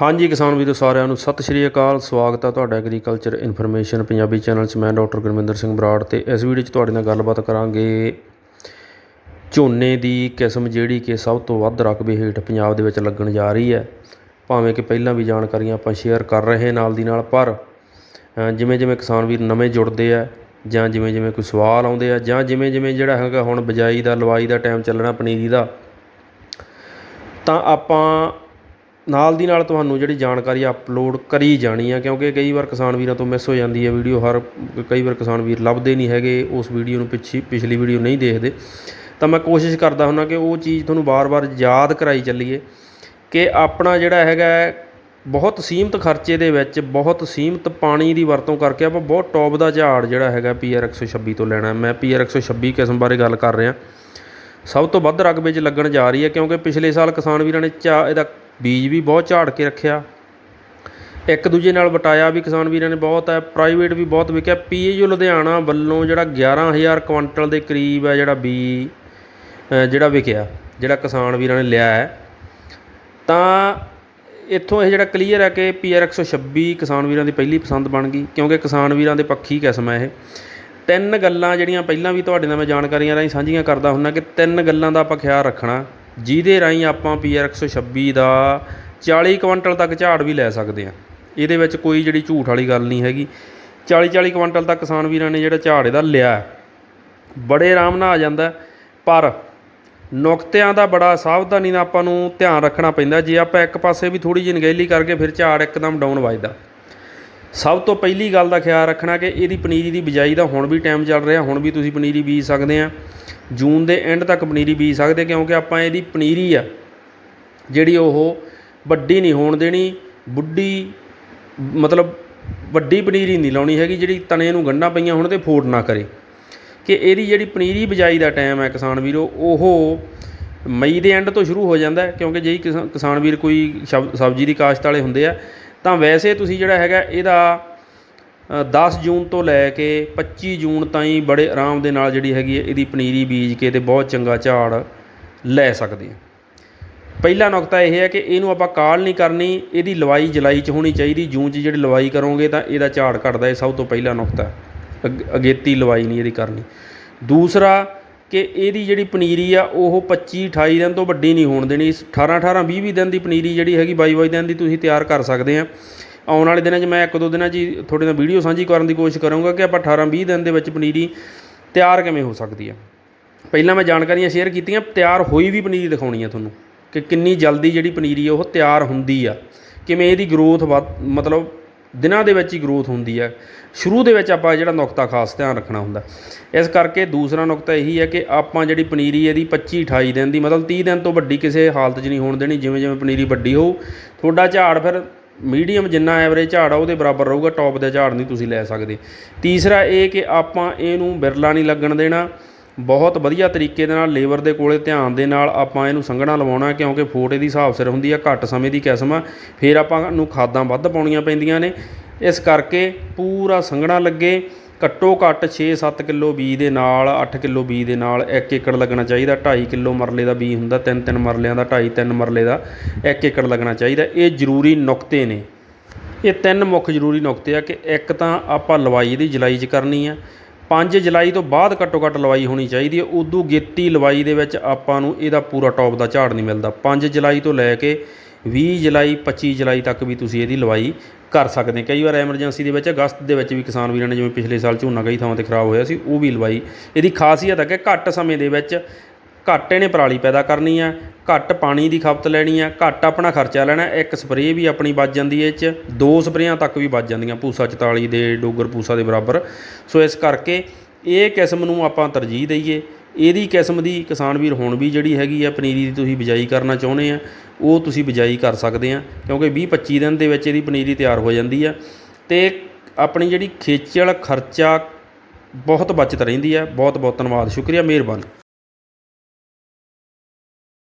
ਹਾਂਜੀ ਕਿਸਾਨ ਵੀਰੋ, ਸਾਰਿਆਂ ਨੂੰ ਸਤਿ ਸ਼੍ਰੀ ਅਕਾਲ। ਸਵਾਗਤ ਹੈ ਤੁਹਾਡਾ ਐਗਰੀਕਲਚਰ ਇਨਫੋਰਮੇਸ਼ਨ ਪੰਜਾਬੀ ਚੈਨਲ 'ਚ। ਮੈਂ ਡਾਕਟਰ ਗੁਰਮਿੰਦਰ ਸਿੰਘ ਬਰਾੜ ਤੇ ਇਸ ਵੀਡੀਓ 'ਚ ਤੁਹਾਡੇ ਨਾਲ ਗੱਲਬਾਤ ਕਰਾਂਗੇ ਝੋਨੇ ਦੀ ਕਿਸਮ ਜਿਹੜੀ ਕਿ ਸਭ ਤੋਂ ਵੱਧ ਰਕਬੇ ਹੇਠ ਪੰਜਾਬ ਦੇ ਵਿੱਚ ਲੱਗਣ ਜਾ ਰਹੀ ਹੈ। ਭਾਵੇਂ ਕਿ ਪਹਿਲਾਂ ਵੀ ਜਾਣਕਾਰੀਆਂ ਆਪਾਂ ਸ਼ੇਅਰ ਕਰ ਰਹੇ ਨਾਲ ਦੀ ਨਾਲ, ਪਰ ਜਿਵੇਂ ਜਿਵੇਂ ਕਿਸਾਨ ਵੀਰ ਨਵੇਂ ਜੁੜਦੇ ਆ, ਜਾਂ ਜਿਵੇਂ ਜਿਵੇਂ ਕੋਈ ਸਵਾਲ ਆਉਂਦੇ ਆ, ਜਾਂ ਜਿਵੇਂ ਜਿਵੇਂ ਜਿਹੜਾ ਹੈਗਾ ਹੁਣ ਬਿਜਾਈ ਦਾ, ਲਵਾਈ ਦਾ ਟਾਈਮ ਚੱਲਣਾ, ਪਨੀਰੀ ਦਾ, ਤਾਂ ਆਪਾਂ ਨਾਲ ਦੀ ਨਾਲ ਤੁਹਾਨੂੰ ਜਿਹੜੀ ਜਾਣਕਾਰੀ ਅਪਲੋਡ ਕਰੀ ਜਾਣੀ ਆ, ਕਿਉਂਕਿ ਕਈ ਵਾਰ ਕਿਸਾਨ ਵੀਰਾਂ ਤੋਂ ਮਿਸ ਹੋ ਜਾਂਦੀ ਹੈ ਵੀਡੀਓ ਹਰ ਕਈ ਵਾਰ ਕਿਸਾਨ ਵੀਰ ਲੱਭਦੇ ਨਹੀਂ ਹੈਗੇ, ਉਸ ਵੀਡੀਓ ਨੂੰ ਪਿੱਛੇ, ਪਿਛਲੀ ਵੀਡੀਓ ਨਹੀਂ ਦੇਖਦੇ। ਤਾਂ ਮੈਂ ਕੋਸ਼ਿਸ਼ ਕਰਦਾ ਹੁੰਦਾ ਕਿ ਉਹ ਚੀਜ਼ ਤੁਹਾਨੂੰ ਬਾਰ-ਬਾਰ ਯਾਦ ਕਰਾਈ ਚੱਲੀਏ ਕਿ ਆਪਣਾ ਜਿਹੜਾ ਹੈਗਾ ਬਹੁਤ ਸੀਮਤ ਖਰਚੇ ਦੇ ਵਿੱਚ, ਬਹੁਤ ਸੀਮਤ ਪਾਣੀ ਦੀ ਵਰਤੋਂ ਕਰਕੇ ਆਪਾਂ ਬਹੁਤ ਟੌਪ ਦਾ ਝਾੜ ਜਿਹੜਾ ਹੈਗਾ ਪੀਆਰ 126 ਤੋਂ ਲੈਣਾ। ਮੈਂ ਪੀਆਰ 126 ਕਿਸਮ ਬਾਰੇ ਗੱਲ ਕਰ ਰਿਹਾ। ਸਭ ਤੋਂ ਵੱਧ ਰਕਬੇ 'ਚ ਲੱਗਣ ਜਾ ਰਹੀ ਹੈ, ਕਿਉਂਕਿ ਪਿਛਲੇ ਸਾਲ ਕਿਸਾਨ ਵੀਰਾਂ ਨੇ ਝਾ ਇਹਦਾ ਬੀਜ ਵੀ ਬਹੁਤ ਝਾੜ ਕੇ ਰੱਖਿਆ। ਇੱਕ ਦੂਜੇ ਨਾਲ ਵਟਾਇਆ ਵੀ ਕਿਸਾਨ ਵੀਰਾਂ ਨੇ ਬਹੁਤ ਹੈ ਪ੍ਰਾਈਵੇਟ ਵੀ ਬਹੁਤ ਵਿਕਿਆ। ਪੀਏਯੂ ਲੁਧਿਆਣਾ ਵੱਲੋਂ ਜਿਹੜਾ 11000 ਕੁਇੰਟਲ ਦੇ ਕਰੀਬ ਹੈ ਜਿਹੜਾ ਬੀ ਜਿਹੜਾ ਵਿਕਿਆ, ਜਿਹੜਾ ਕਿਸਾਨ ਵੀਰਾਂ ਨੇ ਲਿਆ ਹੈ। ਤਾਂ ਇੱਥੋਂ ਇਹ ਜਿਹੜਾ ਕਲੀਅਰ ਹੈ ਕਿ ਪੀਆਰ 126 ਕਿਸਾਨ ਵੀਰਾਂ ਦੀ ਪਹਿਲੀ ਪਸੰਦ ਬਣ ਗਈ, ਕਿਉਂਕਿ ਕਿਸਾਨ ਵੀਰਾਂ ਦੇ ਪੱਖੀ ਕਿਸਮ ਹੈ ਇਹ। ਤਿੰਨ ਗੱਲਾਂ ਜਿਹੜੀਆਂ ਪਹਿਲਾਂ ਵੀ ਤੁਹਾਡੇ ਨਾਲ ਮੈਂ ਜਾਣਕਾਰੀਆਂ ਰਾਹੀਂ ਸਾਂਝੀਆਂ ਕਰਦਾ ਹੁੰਦਾ ਕਿ ਤਿੰਨ ਗੱਲਾਂ ਦਾ ਆਪਾਂ ਖਿਆਲ ਰੱਖਣਾ। ਜਿਹਦੇ ਰਾਹੀਂ ਆਪਾਂ ਪੀਆਰ 126 ਦਾ 40 ਕੁਇੰਟਲ ਤੱਕ ਝਾੜ ਵੀ ਲੈ ਸਕਦੇ ਹਾਂ। ਇਹਦੇ ਵਿੱਚ ਕੋਈ ਜਿਹੜੀ ਝੂਠ ਵਾਲੀ ਗੱਲ ਨਹੀਂ ਹੈਗੀ। 40 40 ਕੁਇੰਟਲ ਤੱਕ ਕਿਸਾਨ ਵੀਰਾਂ ਨੇ ਜਿਹੜਾ ਝਾੜ ਇਹਦਾ ਲਿਆ ਬੜੇ ਆਰਾਮ ਨਾਲ ਆ ਜਾਂਦਾ ਪਰ ਨੁਕਤਿਆਂ ਦਾ ਬੜਾ ਸਾਵਧਾਨੀ ਨਾਲ ਆਪਾਂ ਨੂੰ ਧਿਆਨ ਰੱਖਣਾ ਪੈਂਦਾ। ਜੇ ਆਪਾਂ ਇੱਕ ਪਾਸੇ ਵੀ ਥੋੜੀ ਜਿਹੀ ਨਗਹਿਲੀ ਕਰਕੇ ਫਿਰ ਝਾੜ ਇੱਕਦਮ ਡਾਊਨ ਵੱਜਦਾ। ਸਭ ਤੋਂ ਪਹਿਲੀ ਗੱਲ ਦਾ ਖਿਆਲ ਰੱਖਣਾ ਕਿ ਇਹਦੀ ਪਨੀਰੀ ਦੀ ਬਿਜਾਈ ਦਾ ਹੁਣ ਵੀ ਟਾਈਮ ਚੱਲ ਰਿਹਾ, ਹੁਣ ਵੀ ਤੁਸੀਂ ਪਨੀਰੀ ਬੀਜ ਸਕਦੇ ਆ। ਜੂਨ ਦੇ ਐਂਡ ਤੱਕ ਪਨੀਰੀ ਬੀਜ ਸਕਦੇ, ਕਿਉਂਕਿ ਆਪਾਂ ਇਹਦੀ ਪਨੀਰੀ ਆ, ਜਿਹੜੀ ਉਹ ਵੱਡੀ ਨਹੀਂ ਹੋਣ ਦੇਣੀ, ਬੁੱਢੀ, ਮਤਲਬ ਵੱਡੀ ਪਨੀਰੀ ਨਹੀਂ ਲਾਉਣੀ ਹੈਗੀ, ਜਿਹੜੀ ਤਣੇ ਨੂੰ ਗੰਢਾਂ ਪਈਆਂ ਹੋਣ ਤੇ ਫੋੜ ਨਾ ਕਰੇ। ਕਿ ਇਹਦੀ ਜਿਹੜੀ ਪਨੀਰੀ ਬਿਜਾਈ ਦਾ ਟਾਈਮ ਹੈ ਕਿਸਾਨ ਵੀਰੋ, ਉਹ ਮਈ ਦੇ ਐਂਡ ਤੋਂ ਸ਼ੁਰੂ ਹੋ ਜਾਂਦਾ, ਕਿਉਂਕਿ ਜਿਹੀ ਕਿਸਾ- ਕਿਸਾਨ ਵੀਰ ਕੋਈ ਸ਼ਬ- ਸਬਜ਼ੀ ਦੀ ਕਾਸ਼ਤ ਵਾਲੇ ਹੁੰਦੇ ਆ ਤਾਂ ਵੈਸੇ ਤੁਸੀਂ ਜਿਹੜਾ ਹੈਗਾ ਇਹਦਾ ਦਸ ਜੂਨ ਤੋਂ ਲੈ ਕੇ 25 ਜੂਨ ਤਾਈਂ ਬੜੇ ਆਰਾਮ ਦੇ ਨਾਲ ਜਿਹੜੀ ਹੈਗੀ ਹੈ ਇਹਦੀ ਪਨੀਰੀ ਬੀਜ ਕੇ ਅਤੇ ਬਹੁਤ ਚੰਗਾ ਝਾੜ ਲੈ ਸਕਦੇ ਹਾਂ ਪਹਿਲਾ ਨੁਕਤਾ ਇਹ ਹੈ ਕਿ ਇਹਨੂੰ ਆਪਾਂ ਕਾਲ ਨਹੀਂ ਕਰਨੀ, ਇਹਦੀ ਲਵਾਈ ਜੁਲਾਈ 'ਚ ਹੋਣੀ ਚਾਹੀਦੀ, ਜੂਨ 'ਚ ਜਿਹੜੀ ਲਵਾਈ ਕਰੋਗੇ ਤਾਂ ਇਹਦਾ ਝਾੜ ਘਟਦਾ, ਇਹ ਸਭ ਤੋਂ ਪਹਿਲਾ ਨੁਕਤਾ ਹੈ। ਅਗੇਤੀ ਲਵਾਈ ਨਹੀਂ ਇਹਦੀ ਕਰਨੀ ਦੂਸਰਾ ਕਿ ਇਹਦੀ ਜਿਹੜੀ ਪਨੀਰੀ ਆ, ਉਹ 25 28 ਦਿਨ ਤੋਂ ਵੱਡੀ ਨਹੀਂ ਹੋਣ ਦੇਣੀ। 18 18 20 20 ਦਿਨ ਦੀ ਪਨੀਰੀ ਜਿਹੜੀ ਹੈਗੀ, ਬਾਈ ਬਾਈ ਦਿਨ ਦੀ ਤੁਸੀਂ ਤਿਆਰ ਕਰ ਸਕਦੇ ਆ। ਆਉਣ ਵਾਲੇ ਦਿਨਾਂ 'ਚ ਮੈਂ ਇੱਕ, ਦੋ ਦਿਨਾਂ 'ਚ ਹੀ ਤੁਹਾਡੇ ਨਾਲ ਵੀਡੀਓ ਸਾਂਝੀ ਕਰਨ ਦੀ ਕੋਸ਼ਿਸ਼ ਕਰਾਂਗਾ ਕਿ ਆਪਾਂ 18 20 ਦਿਨ ਦੇ ਵਿੱਚ ਪਨੀਰੀ ਤਿਆਰ ਕਿਵੇਂ ਹੋ ਸਕਦੀ ਆ। ਪਹਿਲਾਂ ਮੈਂ ਜਾਣਕਾਰੀਆਂ ਸ਼ੇਅਰ ਕੀਤੀਆਂ, ਤਿਆਰ ਹੋਈ ਵੀ ਪਨੀਰੀ ਦਿਖਾਉਣੀ ਆ ਤੁਹਾਨੂੰ ਕਿ ਕਿੰਨੀ ਜਲਦੀ ਜਿਹੜੀ ਪਨੀਰੀ ਆ, ਉਹ ਤਿਆਰ ਹੁੰਦੀ ਆ। ਕਿਵੇਂ ਇਹਦੀ ਗਰੋਥ ਮਤਲਬ ਦਿਨਾਂ ਦੇ ਵਿੱਚ ਹੀ ਗਰੋਥ ਹੁੰਦੀ ਹੈ ਸ਼ੁਰੂ ਦੇ ਵਿੱਚ ਆਪਾਂ ਜਿਹੜਾ ਨੁਕਤਾ ਖਾਸ ਧਿਆਨ ਰੱਖਣਾ ਹੁੰਦਾ। ਇਸ ਕਰਕੇ ਦੂਸਰਾ ਨੁਕਤਾ ਇਹੀ ਹੈ ਕਿ ਆਪਾਂ ਜਿਹੜੀ ਪਨੀਰੀ ਇਹਦੀ 25 28 ਦਿਨ ਦੀ, ਮਤਲਬ 30 ਦਿਨ ਤੋਂ ਵੱਡੀ ਕਿਸੇ ਹਾਲਤ 'ਚ ਨਹੀਂ ਹੋਣ ਦੇਣੀ, ਜਿਵੇਂ ਜਿਵੇਂ ਪਨੀਰੀ ਵੱਡੀ ਹੋਊ। ਤੁਹਾਡਾ ਝਾੜ ਫਿਰ ਮੀਡੀਅਮ ਜਿੰਨਾ ਐਵਰੇਜ ਝਾੜ ਆ, ਉਹਦੇ ਬਰਾਬਰ ਰਹੂਗਾ ਟੌਪ ਦਾ ਝਾੜ ਨਹੀਂ ਤੁਸੀਂ ਲੈ ਸਕਦੇ। ਤੀਸਰਾ ਇਹ ਕਿ ਆਪਾਂ ਇਹਨੂੰ ਬਿਰਲਾ ਨਹੀਂ ਲੱਗਣ ਦੇਣਾ। ਬਹੁਤ ਵਧੀਆ ਤਰੀਕੇ ਦੇ ਨਾਲ ਲੇਬਰ ਦੇ ਕੋਲੇ ਧਿਆਨ ਦੇ ਨਾਲ ਆਪਾਂ ਇਹਨੂੰ ਸੰਘਣਾ ਲਵਾਉਣਾ, ਕਿਉਂਕਿ ਫੋਟੇ ਦੀ ਹਿਸਾਬ ਸਿਰ ਹੁੰਦੀ ਆ, ਘੱਟ ਸਮੇਂ ਦੀ ਕਿਸਮ ਆ। ਫਿਰ ਆਪਾਂ ਨੂੰ ਖਾਦਾਂ ਵੱਧ ਪਾਉਣੀਆਂ ਪੈਂਦੀਆਂ ਨੇ। ਇਸ ਕਰਕੇ ਪੂਰਾ ਸੰਘਣਾ ਲੱਗੇ, ਘੱਟੋ ਘੱਟ 6-7 ਕਿਲੋ ਬੀਜ ਦੇ ਨਾਲ 8 ਕਿਲੋ ਬੀਜ ਦੇ ਨਾਲ 1 ਏਕੜ ਲੱਗਣਾ ਚਾਹੀਦਾ। 2.5 ਕਿਲੋ ਮਰਲੇ ਦਾ ਬੀਜ ਹੁੰਦਾ 3-3 ਮਰਲਿਆਂ ਦਾ 2.5-3 ਮਰਲੇ ਦਾ 1 ਏਕੜ ਲੱਗਣਾ ਚਾਹੀਦਾ। ਇਹ ਜ਼ਰੂਰੀ ਨੁਕਤੇ ਨੇ। ਇਹ ਤਿੰਨ ਮੁੱਖ ਜ਼ਰੂਰੀ ਨੁਕਤੇ ਆ ਕਿ ਇੱਕ ਤਾਂ ਆਪਾਂ ਲਵਾਈ ਦੀ, ਜਲਾਈ 'ਚ ਕਰਨੀ ਆ। 5 ਜੁਲਾਈ ਤੋਂ ਬਾਅਦ ਘੱਟੋ ਘੱਟ ਲਵਾਈ ਹੋਣੀ ਚਾਹੀਦੀ ਹੈ। ਉਦੋਂ ਗੇਤੀ ਲਵਾਈ ਦੇ ਵਿੱਚ ਆਪਾਂ ਨੂੰ ਇਹਦਾ ਪੂਰਾ ਟੌਪ ਦਾ ਝਾੜ ਨਹੀਂ ਮਿਲਦਾ। 5 ਜੁਲਾਈ ਤੋਂ ਲੈ ਕੇ 20 ਜੁਲਾਈ 25 ਜੁਲਾਈ ਤੱਕ ਵੀ ਤੁਸੀਂ ਇਹਦੀ ਲਵਾਈ ਕਰ ਸਕਦੇ ਕਈ ਵਾਰ ਐਮਰਜੈਂਸੀ ਦੇ ਵਿੱਚ, ਅਗਸਤ ਦੇ ਵਿੱਚ ਵੀ ਕਿਸਾਨ ਵੀਰਾਂ ਨੇ ਜਿਵੇਂ ਪਿਛਲੇ ਸਾਲ ਝੋਨਾ ਕਈ ਥਾਵਾਂ ਤੇ ਖਰਾਬ ਹੋਇਆ ਸੀ, ਉਹ ਵੀ ਲਵਾਈ। ਇਹਦੀ ਖਾਸੀਅਤ ਹੈ ਕਿ ਘੱਟ ਸਮੇਂ ਦੇ ਵਿੱਚ ਘੱਟ ਇਹਨੇ ਪਰਾਲੀ ਪੈਦਾ ਕਰਨੀ ਆ ਘੱਟ ਪਾਣੀ ਦੀ ਖਪਤ ਲੈਣੀ ਆ, ਘੱਟ ਆਪਣਾ ਖਰਚਾ ਲੈਣਾ, ਇੱਕ ਸਪਰੇਅ ਵੀ ਆਪਣੀ ਬਚ ਜਾਂਦੀ ਹੈ ਇਹ 'ਚ, ਦੋ ਸਪਰੇਆਂ ਤੱਕ ਵੀ ਬਚ ਜਾਂਦੀਆਂ ਪੂਸਾ 44 ਦੇ, ਡੋਗਰ ਪੂਸਾ ਦੇ ਬਰਾਬਰ। ਸੋ ਇਸ ਕਰਕੇ ਇਹ ਕਿਸਮ ਨੂੰ ਆਪਾਂ ਤਰਜੀਹ ਦਈਏ। ਇਹਦੀ ਕਿਸਮ ਦੀ ਕਿਸਾਨ ਵੀਰ ਹੁਣ ਵੀ ਜਿਹੜੀ ਹੈਗੀ ਆ, ਪਨੀਰੀ ਦੀ ਤੁਸੀਂ ਬਿਜਾਈ ਕਰਨਾ ਚਾਹੁੰਦੇ ਆ, ਉਹ ਤੁਸੀਂ ਬਿਜਾਈ ਕਰ ਸਕਦੇ ਆ, ਕਿਉਂਕਿ 20 25 ਦਿਨ ਦੇ ਵਿੱਚ ਇਹਦੀ ਪਨੀਰੀ ਤਿਆਰ ਹੋ ਜਾਂਦੀ ਆ। ਤੇ ਆਪਣੀ ਜਿਹੜੀ ਖੇਚਲ ਖਰਚਾ ਬਹੁਤ ਬਚਤ ਰਹਿੰਦੀ ਆ। ਬਹੁਤ ਬਹੁਤ ਧੰਨਵਾਦ, ਸ਼ੁਕਰੀਆ, ਮਿਹਰਬਾਨੀ।